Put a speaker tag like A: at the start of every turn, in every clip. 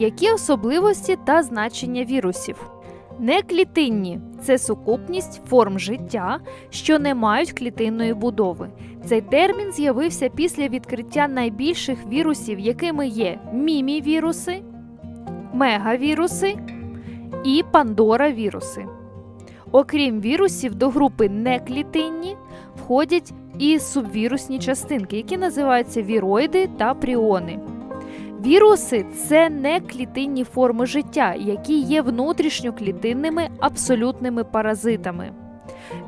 A: Які особливості та значення вірусів? Неклітинні це сукупність форм життя, що не мають клітинної будови. Цей термін з'явився після відкриття найбільших вірусів, якими є мімівіруси, мегавіруси і пандора-віруси. Окрім вірусів, до групи неклітинні входять і субвірусні частинки, які називаються віроїди та пріони. Віруси це не клітинні форми життя, які є внутрішньоклітинними абсолютними паразитами.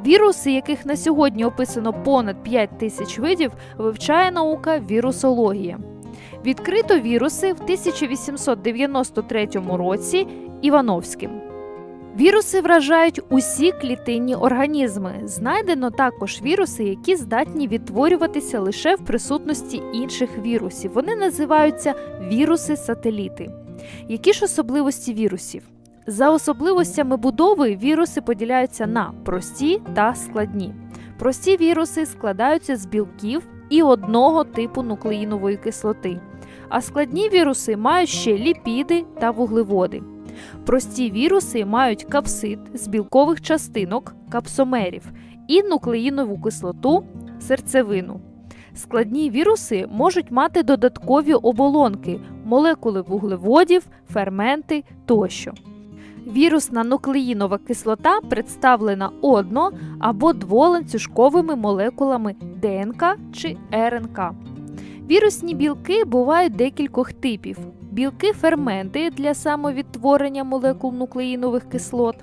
A: Віруси, яких на сьогодні описано понад 5 тисяч видів, вивчає наука вірусологія. Відкрито віруси в 1893 році Івановським. Віруси вражають усі клітинні організми. Знайдено також віруси, які здатні відтворюватися лише в присутності інших вірусів. Вони називаються віруси-сателіти. Які ж особливості вірусів? За особливостями будови віруси поділяються на прості та складні. Прості віруси складаються з білків і одного типу нуклеїнової кислоти, а складні віруси мають ще ліпіди та вуглеводи. Прості віруси мають капсид з білкових частинок капсомерів і нуклеїнову кислоту серцевину. Складні віруси можуть мати додаткові оболонки, молекули вуглеводів, ферменти тощо. Вірусна нуклеїнова кислота представлена одно- або дволанцюжковими молекулами ДНК чи РНК. Вірусні білки бувають декількох типів: білки ферменти для самовідтворення молекул нуклеїнових кислот,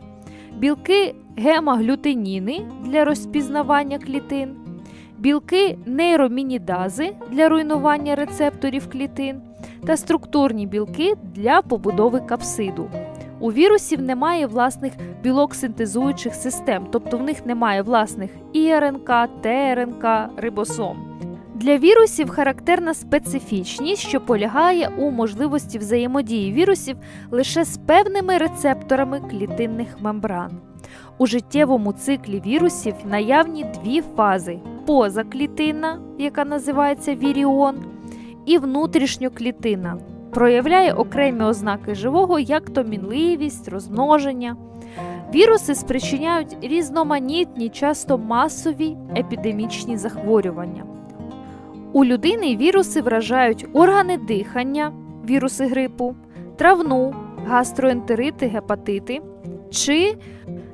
A: білки гемаглютеніни для розпізнавання клітин, білки нейромінідази для руйнування рецепторів клітин та структурні білки для побудови капсиду. У вірусів немає власних білок синтезуючих систем, тобто в них немає власних і РНК, ТРНК, рибосом. Для вірусів характерна специфічність, що полягає у можливості взаємодії вірусів лише з певними рецепторами клітинних мембран. У життєвому циклі вірусів наявні дві фази: позаклітинна, яка називається віріон, і внутрішньоклітинна, проявляє окремі ознаки живого, як то мінливість, розмноження. Віруси спричиняють різноманітні, часто масові епідемічні захворювання. У людини віруси вражають органи дихання, віруси грипу, травну, гастроентерити, гепатити чи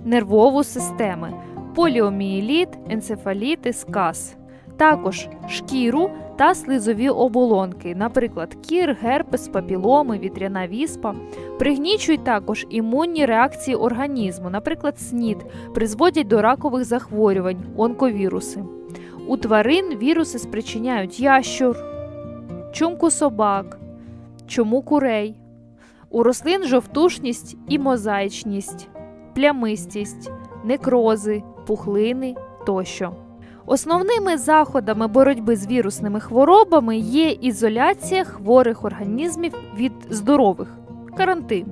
A: нервову системи, поліомієліт, енцефаліти, сказ, також шкіру та слизові оболонки, наприклад, кір, герпес, папіломи, вітряна віспа, пригнічують також імунні реакції організму, наприклад, СНІД, призводять до ракових захворювань, онковіруси. У тварин віруси спричиняють ящур, чумку собак, чуму курей. У рослин жовтушність і мозаїчність, плямистість, некрози, пухлини тощо. Основними заходами боротьби з вірусними хворобами є ізоляція хворих організмів від здорових, карантин,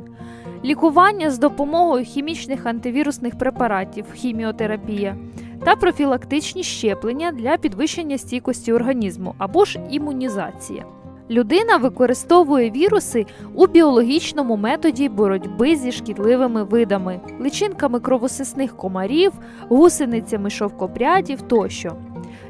A: лікування з допомогою хімічних антивірусних препаратів, хіміотерапія та профілактичні щеплення для підвищення стійкості організму або ж імунізація. Людина використовує віруси у біологічному методі боротьби зі шкідливими видами, личинками кровосисних комарів, гусеницями шовкопрядів тощо.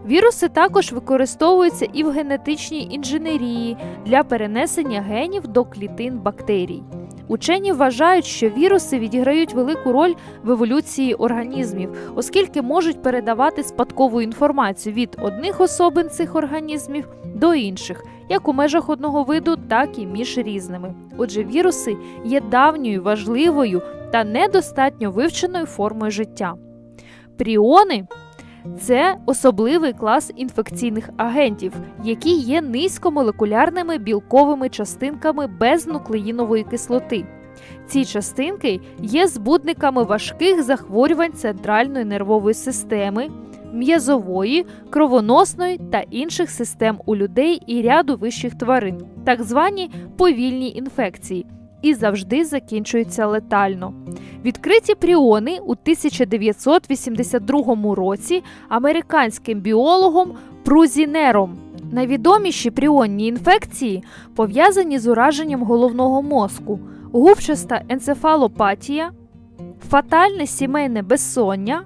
A: Віруси також використовуються і в генетичній інженерії для перенесення генів до клітин бактерій. Учені вважають, що віруси відіграють велику роль в еволюції організмів, оскільки можуть передавати спадкову інформацію від одних особин цих організмів до інших, як у межах одного виду, так і між різними. Отже, віруси є давньою, важливою та недостатньо вивченою формою життя. Пріони це особливий клас інфекційних агентів, які є низькомолекулярними білковими частинками без нуклеїнової кислоти. Ці частинки є збудниками важких захворювань центральної нервової системи, м'язової, кровоносної та інших систем у людей і ряду вищих тварин, так звані повільні інфекції, і завжди закінчуються летально. Відкриті пріони у 1982 році американським біологом Прузінером Найвідоміші пріонні інфекції пов'язані з ураженням головного мозку, губчаста енцефалопатія, фатальне сімейне безсоння,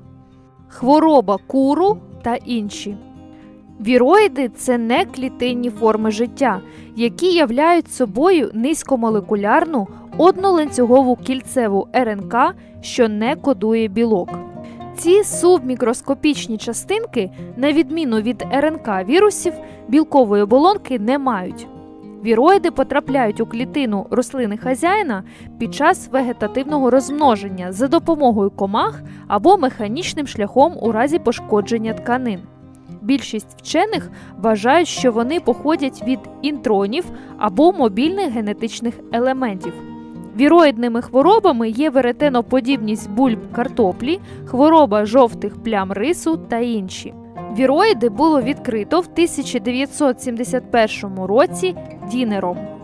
A: хвороба куру та інші. Віроїди це не клітинні форми життя, які являють собою низькомолекулярну одноланцюгову кільцеву РНК, що не кодує білок. Ці субмікроскопічні частинки, на відміну від РНК вірусів, білкової оболонки не мають. Віроїди потрапляють у клітину рослини хазяїна під час вегетативного розмноження за допомогою комах або механічним шляхом у разі пошкодження тканин. Більшість вчених вважають, що вони походять від інтронів або мобільних генетичних елементів. Віроїдними хворобами є веретеноподібність бульб картоплі, хвороба жовтих плям рису та інші. Віроїди було відкрито в 1971 році Дінером.